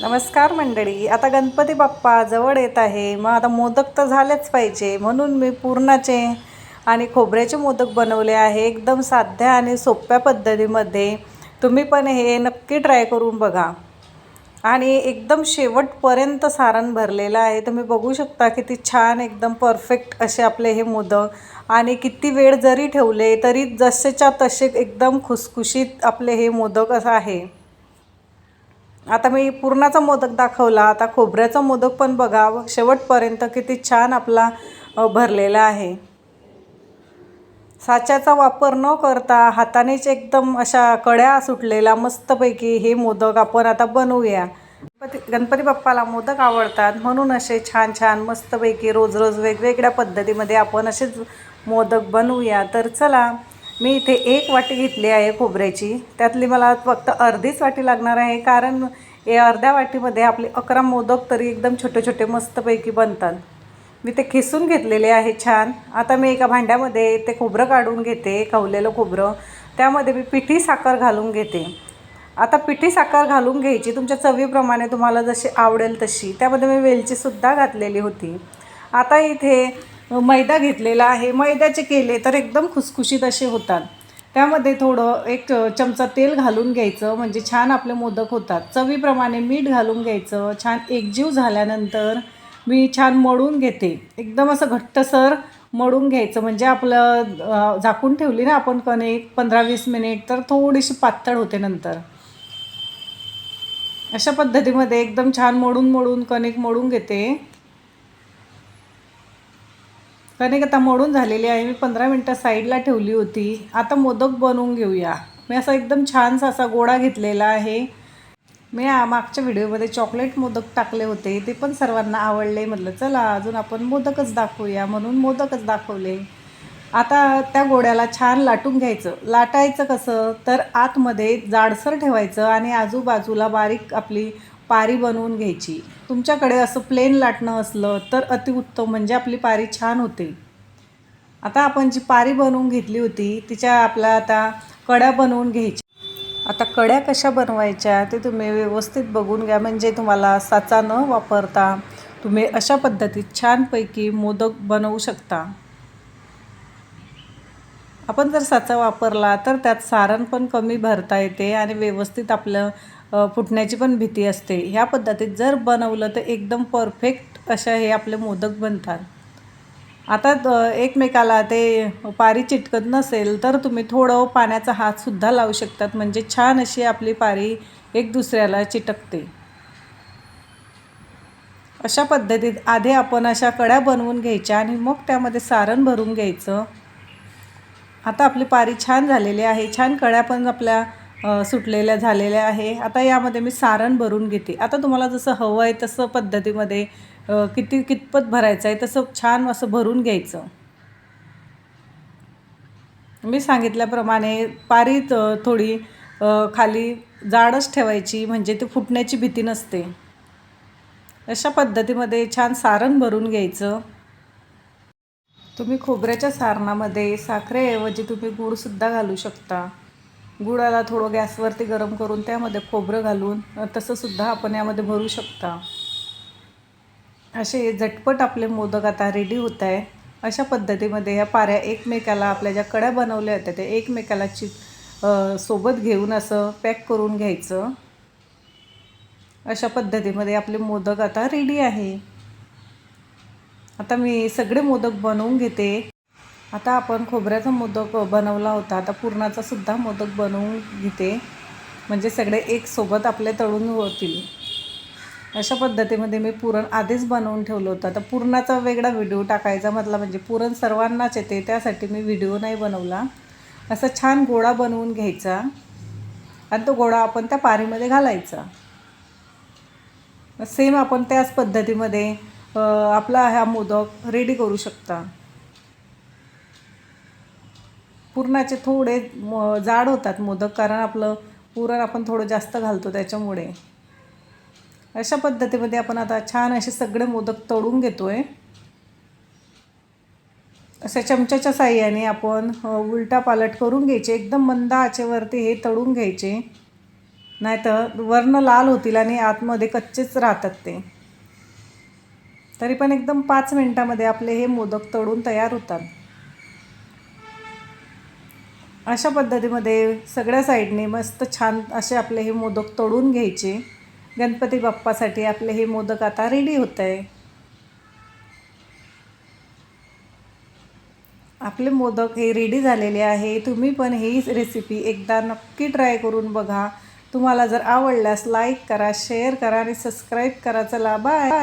नमस्कार मंडळी आता गणपती बाप्पा जवळ येत आहे. मग आता मोदक तर झालेच पाहिजे. म्हणून मी पूर्णाचे आणि खोबऱ्याचे मोदक बनवले आहे. एकदम साध्या आणि सोप्या पद्धतीमध्ये. तुम्ही पण हे नक्की ट्राय करून बघा. आणि एकदम शेवटपर्यंत सारण भरलेलं आहे. तुम्ही बघू शकता किती छान एकदम परफेक्ट असे आपले हे मोदक. आणि किती वेळ जरी ठेवले तरी जसेच्या तसे एकदम खुसखुशीत आपले हे मोदक असं आहे. आता मी पुरणाचा मोदक दाखवला आता खोबऱ्याचा मोदक पण बघा शेवटपर्यंत किती छान आपला भरलेला आहे. साच्याचा वापर न करता हातानेच एकदम अशा कड्या सुटलेला मस्तपैकी हे मोदक आपण आता बनवूया. गणपती गणपती बाप्पाला मोदक आवडतात म्हणून असे छान छान मस्तपैकी रोज रोज वेगवेगळ्या पद्धतीमध्ये आपण असेच मोदक बनवूया. तर चला मी इथे एक वाटी घेतली आहे खोबऱ्याची. त्यातली मला फक्त अर्धीच वाटी लागणार आहे कारण या अर्ध्या वाटीमध्ये आपले अकरा मोदक तरी एकदम छोटे छोटे मस्तपैकी बनतात. मी ते खिसून घेतलेले आहे छान. आता मी एका भांड्यामध्ये ते खोबरं काढून घेते खवलेलं खोबरं. त्यामध्ये मी पिठी साखर घालून घेते. आता पिठी साखर घालून घ्यायची तुमच्या चवीप्रमाणे तुम्हाला जशी आवडेल तशी. त्यामध्ये मी वेलचीसुद्धा घातलेली होती. आता इथे मैदा घेतलेला आहे. मैद्याचे केले तर एकदम खुसखुशीत असे होतात. त्यामध्ये थोडं एक चमचा तेल घालून घ्यायचं म्हणजे छान आपले मोदक होतात. चवीप्रमाणे मीठ घालून घ्यायचं छान एकजीव झाल्यानंतर मी छान मळून घेते. एकदम असं घट्टसर मळून घ्यायचं म्हणजे आपलं झाकून ठेवली ना आपण कणिक पंधरा वीस मिनिट तर थोडीशी पातळ होते नंतर. अशा पद्धतीमध्ये एकदम छान मोडून मोडून कणिक मोडून घेते. कणिक आता मोडून झालेली आहे. मी पंधरा मिनटं साईडला ठेवली होती. आता मोदक बनवून घेऊया. मी असा एकदम छानसा असा गोळा घेतलेला आहे. मी मागच्या व्हिडिओमध्ये चॉकलेट मोदक टाकले होते. ते पण सर्वांना आवडले. म्हटलं चला अजून आपण मोदकच दाखवूया. म्हणून मोदकच दाखवले. आता त्या गोड्याला छान लाटून घ्यायचं. लाटायचं कसं? तर आतमध्ये जाडसर ठेवायचं आणि आजूबाजूला बारीक आपली पारी बनवून घ्यायची. तुमच्याकडे असं प्लेन लाटणं असलं तर अतिउत्तम म्हणजे आपली पारी छान होते. आता आपण जी पारी बनवून घेतली होती तिच्या आपल्या आता कड्या बनवून घ्यायच्या. आता कड्या कशा बनवायच्या ते तुम्ही व्यवस्थित बघून घ्या म्हणजे तुम्हाला साचा न वापरता तुम्ही अशा पद्धतीत छानपैकी मोदक बनवू शकता. आपण जर साचा वापरला तर त्यात सारण पण कमी भरता येते आणि व्यवस्थित आपलं फुटण्याची पण भीती असते. ह्या पद्धतीत जर बनवलं तर एकदम परफेक्ट अशा हे आपले मोदक बनतात. आता एकमेकाला ते पारी चिटकत नसेल तर तुम्ही थोडं पाण्याचा हातसुद्धा लावू शकतात. म्हणजे छान अशी आपली पारी एक दुसऱ्याला चिटकते. अशा पद्धतीत आधी आपण अशा कड्या बनवून घ्यायच्या आणि मग त्यामध्ये सारण भरून घ्यायचं. आता आपली पारी छान झालेली आहे. छान कड्या पण आपल्या सुटलेल्या झालेल्या आहे. आता यामध्ये मी सारण भरून घेते. आता तुम्हाला जसं हवं आहे तसं पद्धतीमध्ये किती कितपत भरायचं आहे तसं छान असं भरून घ्यायचं. मी सांगितल्याप्रमाणे पारी थोडी खाली जाडच ठेवायची म्हणजे ती फुटण्याची भीती नसते. अशा पद्धतीमध्ये छान सारण भरून घ्यायचं. तुम्ही खोबऱ्याच्या सारणामध्ये साखरेऐवजी तुम्ही गूळसुद्धा घालू शकता. गुळाला थोडं गॅसवरती गरम करून त्यामध्ये खोबरं घालून तसंसुद्धा आपण यामध्ये भरू शकता. असे झटपट आपले मोदक आता रेडी होत आहे. अशा पद्धतीमध्ये ह्या पाऱ्या एकमेकाला आपल्या ज्या कड्या बनवल्या होत्या त्या एकमेकाला चि सोबत घेऊन असं पॅक करून घ्यायचं. अशा पद्धतीमध्ये आपले मोदक आता रेडी आहे. आता मी सगळे मोदक बनवून घेते. आता आपण खोबऱ्याचा मोदक बनवला होता. आता पुरणाचा सुद्धा मोदक बनवून घेते. म्हणजे सगळे एक सोबत आपले तळून होतील. अशा पद्धतीमध्ये मी पुरण आधीच बनवून ठेवलं होतं. आता पुरणाचा वेगळा व्हिडिओ टाकायचा म्हटला म्हणजे पुरण सर्वांनाच येते त्यासाठी मी व्हिडिओ नाही बनवला. असा छान गोळा बनवून घ्यायचा. आणि तो गोळा आपण त्या पारीमध्ये घालायचा. सेम आपण त्याच पद्धतीमध्ये आपला हा मोदक रेडी करू शकता. पुरणाचे थोडे म जाड होतात मोदक कारण आपलं पुरण आपण थोडं जास्त घालतो त्याच्यामुळे. अशा पद्धतीमध्ये आपण आता छान असे सगळे मोदक तळून घेतो आहे अशा चमच्याच्या साह्याने आपण उलटा पालट करून घ्यायचे. एकदम मंद आचेवरती हे तळून घ्यायचे. नाहीतर वर्ण लाल होतील आणि आतमध्ये कच्चेच राहतात ते. तरी पण एकदम पाच मिनटामध्ये आपले हे मोदक तळून तयार होतात. अशा पद्धतीमध्ये सगळ्या साईडने मस्त छान असे आपले हे मोदक तोडून घ्यायचे. गणपती बाप्पासाठी आपले हे मोदक आता रेडी होत आहे आपले मोदक हे रेडी झालेले आहे. तुम्ही पण ही रेसिपी एकदा नक्की ट्राय करून बघा. तुम्हाला जर आवडल्यास लाईक करा शेअर करा आणि सबस्क्राईब करा चला बाय